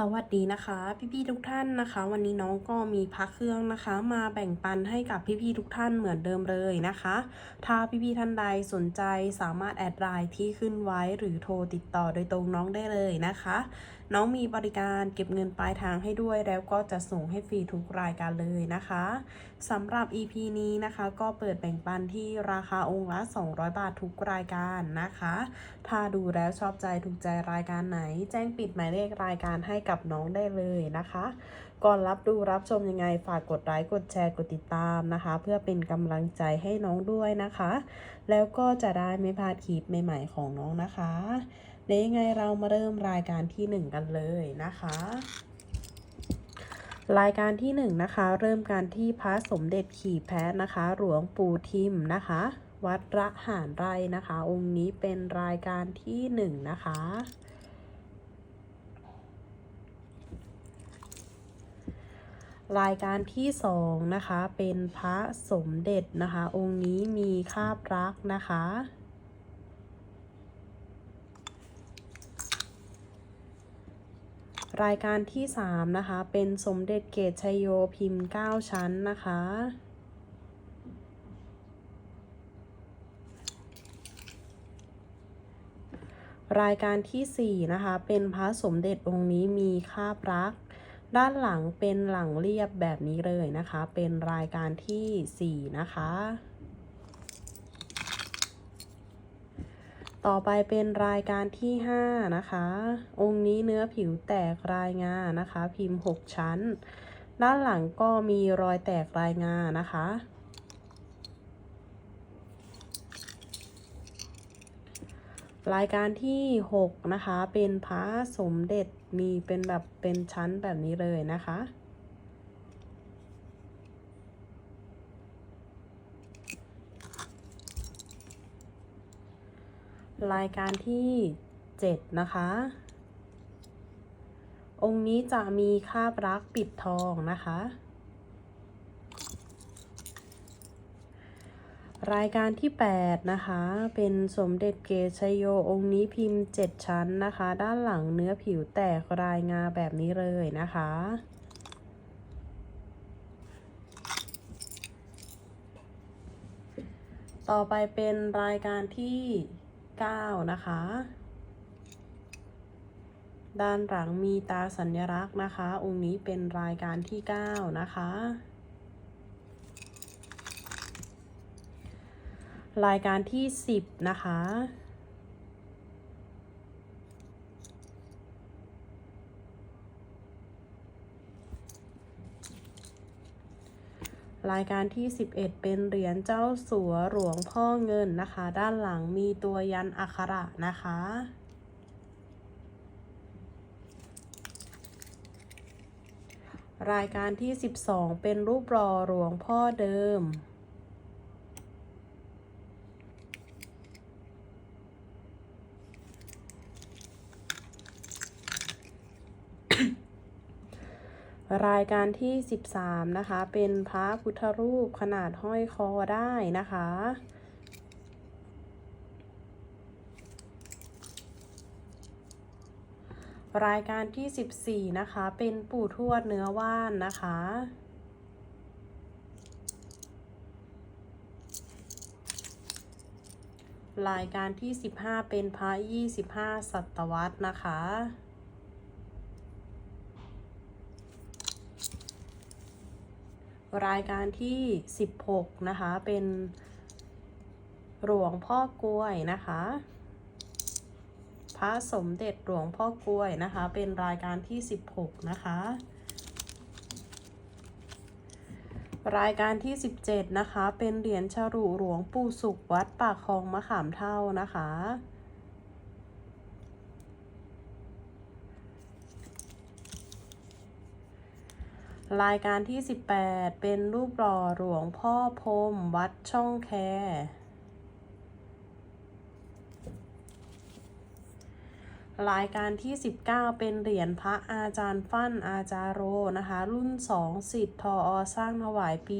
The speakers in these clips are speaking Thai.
สวัสดีนะคะ พี่ๆทุกท่านนะคะ วันนี้น้องก็มีพักเครื่องนะคะ มาแบ่งปันให้กับพี่ๆทุกท่านเหมือนเดิมเลยนะคะ ถ้าพี่ๆท่านใดสนใจสามารถแอดไลน์ที่ขึ้นไว้หรือโทรติดต่อโดยตรงน้องได้เลยนะคะ น้องมีบริการเก็บเงินปลายทางให้ด้วย แล้วก็จะส่งให้ฟรีทุกรายการเลยนะคะสำหรับ EP นี้นะคะ ก็เปิดแบ่งปันที่ราคาองค์ละ 200 บาททุกรายการนะคะ ถ้าดูแล้วชอบใจถูกใจรายการไหน แจ้งปิดหมายเลขรายการให้กับน้องได้เลยนะคะ ก่อนรับดูรับชมยังไงฝากกดไลค์กดแชร์กดติดตามนะคะ เพื่อเป็นกำลังใจให้น้องด้วยนะคะ แล้วก็จะได้ไม่พลาดคลิปใหม่ ๆ ของน้องนะคะ เดี๋ยวยังไงเรามาเริ่มรายการที่ 1 กันเลยนะคะ รายการที่ 1 นะคะ เริ่มการที่พระสมเด็จขี่แพะนะคะ หลวงปู่ทิมนะคะ วัดระหารไรนะคะ องค์นี้เป็นรายการที่ 1 นะคะรายการที่สองนะคะเป็นพระสมเด็จนะคะ องค์นี้มีคาบรักนะคะ รายการที่สามนะคะ เป็นสมเด็จเกตชัยโยพิมพ์ 9 ชั้นนะคะ รายการที่ 4 นะคะ เป็นพระสมเด็จองค์นี้มีคาบรัก ด้านหลังเป็นหลังเรียบแบบนี้เลยนะคะ เป็นรายการที่ 4 นะคะ ต่อไปเป็นรายการที่ 5 นะคะ องค์นี้เนื้อผิวแตกรายงานะคะ พิมพ์ 6 ชั้น ด้านหลังก็มีรอยแตกรายงานะคะ รายการที่ 6 นะคะ เป็นพระสมเด็จมีเป็นแบบเป็นชั้นแบบนี้เลยนะคะ รายการที่ 7 นะคะ องค์นี้จะมีคาบรักปิดทองนะคะ รายการที่ 8 นะคะ เป็นสมเด็จเกชโยองค์นี้พิมพ์ 7 ชั้นนะคะ ด้านหลังเนื้อผิวแตกรายงาแบบนี้เลยนะคะต่อไปเป็นรายการที่ 9 นะคะ ด้านหลังมีตาสัญลักษณ์นะคะ องค์นี้เป็นรายการที่ 9 นะคะ รายการที่ 10 นะคะ รายการที่ 11 เป็นเหรียญเจ้าสัวหลวงพ่อเงินนะคะ ด้านหลังมีตัวยันอักขระนะคะ รายการที่ 12 เป็นรูปรอหลวงพ่อเดิม รายการที่ 13 นะคะ เป็นพระพุทธรูปขนาดห้อยคอได้นะคะ รายการที่ 14 นะคะ เป็นปู่ทวดเนื้อว่านนะคะ รายการที่ 15 เป็นพระ 25ศตวรรษนะคะ รายการที่ 16 นะคะ เป็นหลวงพ่อกล้วยนะคะ พระสมเด็จหลวงพ่อกล้วยนะคะ เป็นรายการที่ 16 นะคะ รายการที่ 17 นะคะ เป็นเหรียญฉรุหลวงปู่สุขวัดปากคลองมะขามเท่านะคะ รายการที่ 18 เป็นรูปหล่อหลวงพ่อพรมวัดช่องแค รายการที่ 19 เป็นเหรียญพระอาจารย์ฟั่นอาจารโรนะคะ รุ่น 2 สิทธิ์ทออสร้างถวายปี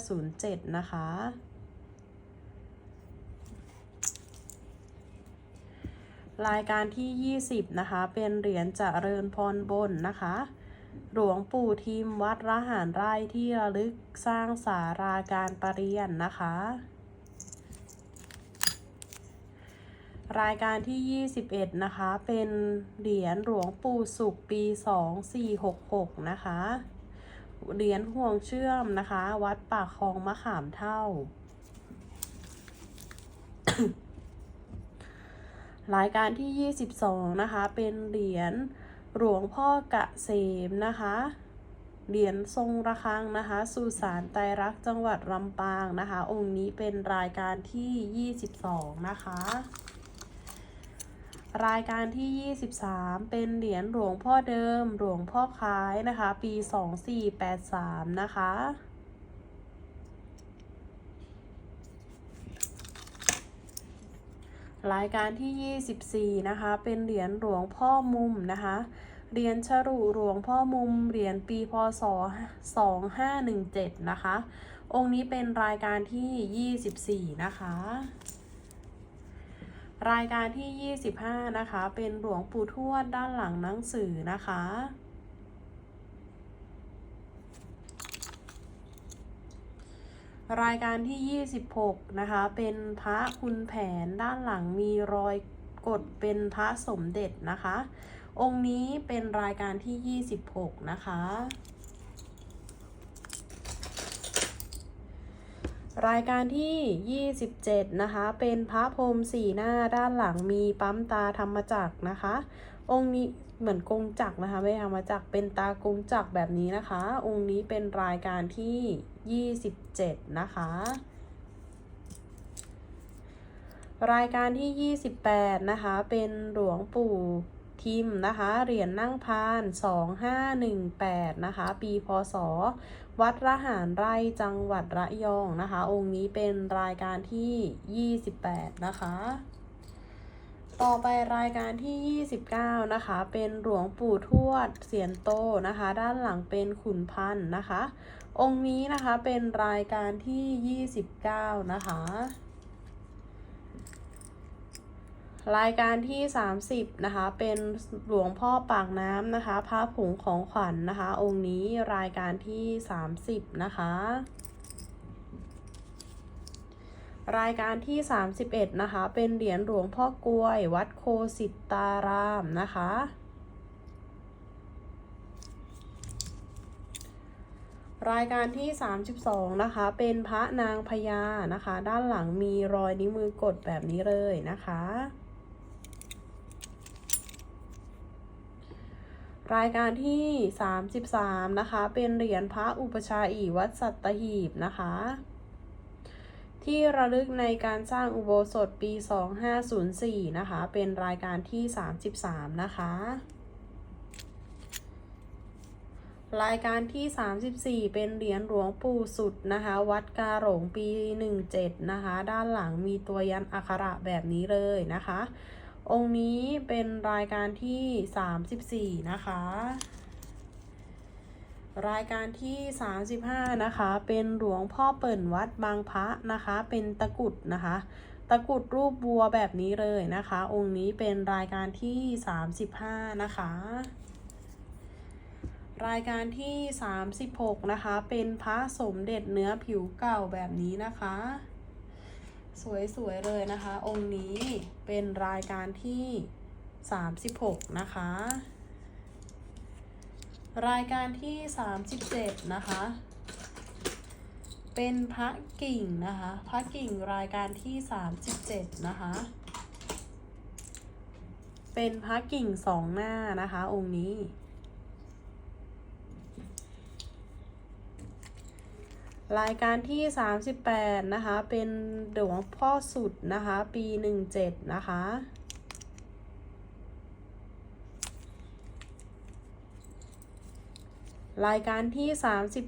2507 นะคะ รายการที่ 20 นะคะ เป็นเหรียญจเจริญพรบนนะคะ หลวงปู่ทิมวัดระหารไร่ที่ระลึกสร้างสาราการประเรียนนะคะ รายการที่ 21 นะคะ เป็นเหรียญหลวงปู่สุขปี 2466 นะคะ เหรียญห่วงเชื่อมนะคะ วัดปากคลองมะขามเท่ารายการที่ 22 นะคะ เป็นเหรียญ หลวงพ่อกะเสมนะคะ เหรียญทรงระฆังนะคะ สุสานไตรรักจังหวัดลำปางนะคะ องค์นี้เป็นรายการที่ 22 นะคะ รายการที่ 23 เป็นเหรียญหลวงพ่อเดิม หลวงพ่อคล้ายนะคะ ปี 2483 นะคะ รายการที่ 24 นะคะ เป็นเหรียญหลวงพ่อมุมนะคะ เหรียญฉรุหลวงพ่อมุม เหรียญปีพศ 2517 นะคะ องค์นี้เป็นรายการที่ 24 นะคะ รายการที่ 25 นะคะ เป็นหลวงปู่ทวดด้านหลังหนังสือนะคะ รายการที่ 26 นะคะ เป็นพระคุณแผนด้านหลังมีรอยกดเป็นพระสมเด็จนะคะ องค์นี้เป็นรายการที่ 26 นะคะ รายการที่ 27 นะคะ เป็นพระพรมสีหน้าด้านหลังมีปั๊มตาธรรมจักรนะคะ องค์นี้ เหมือนกงจักรนะคะไม่ธรรมจักเป็นตากงจักรแบบนี้นะคะ องค์นี้เป็นรายการที่ 27 นะคะ รายการที่ 28 นะคะ เป็นหลวงปู่ทิมนะคะเหรียญนั่งพาน 2518 นะคะ ปีพศ วัดระหารไร่จังหวัดระยองนะคะ องค์นี้เป็นรายการที่ 28 นะคะ ต่อไปรายการที่ 29 นะคะ เป็นหลวงปู่ทวดเสียนโตนะคะ ด้านหลังเป็นขุนพันธ์นะคะ องค์นี้นะคะเป็นรายการที่ 29 นะคะ รายการที่ 30 นะคะ เป็นหลวงพ่อปากน้ำนะคะพระผงของขวัญนนะคะ องค์นี้รายการที่ 30 นะคะ รายการที่ 31 นะคะ เป็นเหรียญหลวงพ่อกล้วย วัดโคสิตารามนะคะ รายการที่ 32 นะคะ เป็นพระนางพญานะคะ ด้านหลังมีรอยนิ้วมือกดแบบนี้เลยนะคะ รายการที่ 33 นะคะ เป็นเหรียญพระอุปชาอีวัดสัตหีบนะคะ ที่ระลึกในการสร้างอุโบสถปี 2504 นะคะ เป็นรายการที่ 33 นะคะ รายการที่ 34 เป็นเหรียญหลวงปู่สุดนะคะ วัดกาหลงปี 17 นะคะ ด้านหลังมีตัวยันอักขระแบบนี้เลยนะคะ องค์นี้เป็นรายการที่ 34 นะคะ รายการที่ 35 นะคะ เป็นหลวงพ่อเปิ่นวัดบางพระนะคะ เป็นตะกุดนะคะ ตะกุดรูปบัวแบบนี้เลยนะคะ องค์นี้เป็นรายการที่ 35 นะคะ รายการที่ 36 นะคะ เป็นพระสมเด็จเนื้อผิวเก่าแบบนี้นะคะ สวยๆเลยนะคะ องค์นี้เป็นรายการที่ 36 นะคะ รายการที่ 37 นะคะ เป็นพระกิ่งนะคะ พระกิ่งรายการที่ 37 นะคะ เป็นพระกิ่งสองหน้านะคะ องค์นี้ รายการที่ 38 นะคะ เป็นหลวงพ่อสุดนะคะ ปี 17 นะคะ รายการที่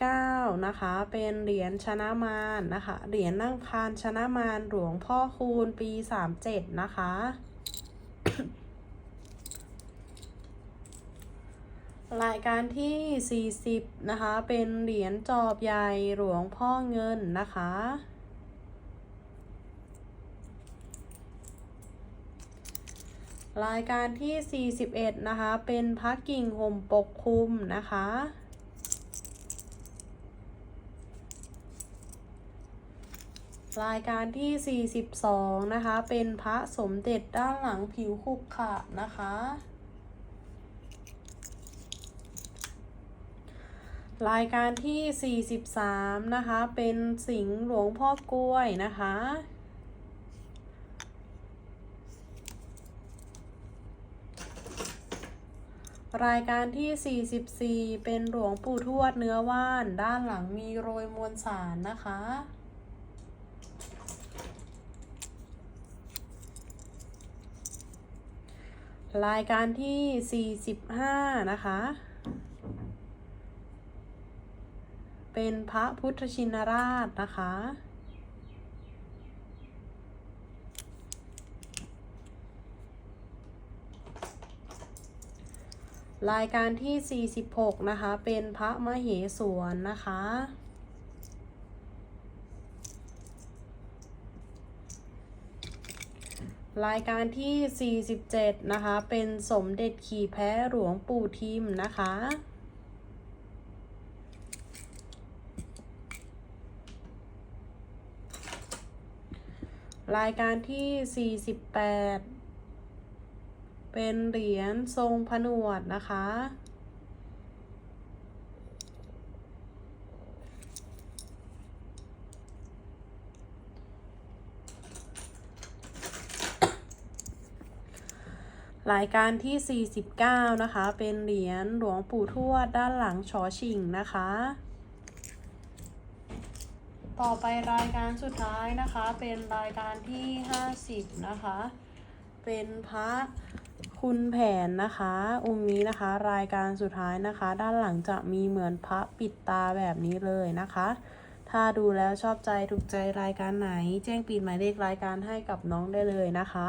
39 นะคะ เป็นเหรียญชนะมารนะคะ เหรียญนั่งพานชนะมารหลวงพ่อคูณปี 37 นะคะ รายการที่ 40 นะคะ เป็นเหรียญจอบใหญ่หลวงพ่อเงินนะคะรรายการที่ 41 นะคะ เป็นพระกิ่งห่มปกคลุมนะคะ รายการที่ 42 นะคะ เป็นพระสมเด็จด้านหลังผิวขรุขะนะคะ รายการที่ 43 นะคะ เป็นสิงห์หลวงพ่อกล้วยนะคะ รายการที่ 44 เป็นหลวงปู่ทวดเนื้อว่าน ด้านหลังมีโรยมวลสารนะคะ รายการที่ 45 นะคะ เป็นพระพุทธชินราชนะคะ รายการที่ 46 นะคะ เป็นพระมเหสวนนะคะ รายการที่ 47 นะคะ เป็นสมเด็จขี่แพ้หลวงปู่ทิมนะคะ รายการที่ 48 เป็นเหรียญทรงผนวดนะคะ รายการที่ 49 นะคะ เป็นเหรียญหลวงปู่ทวดด้านหลังชอชิงนะคะ ต่อไปรายการสุดท้ายนะคะ เป็นรายการที่ 50 นะคะ เป็นพระคุณแผนนะคะ องค์นี้นะคะ รายการสุดท้ายนะคะ ด้านหลังจะมีเหมือนพระปิดตาแบบนี้เลยนะคะ ถ้าดูแล้วชอบใจถูกใจรายการไหน แจ้งปีนหมายเลขรายการให้กับน้องได้เลยนะคะ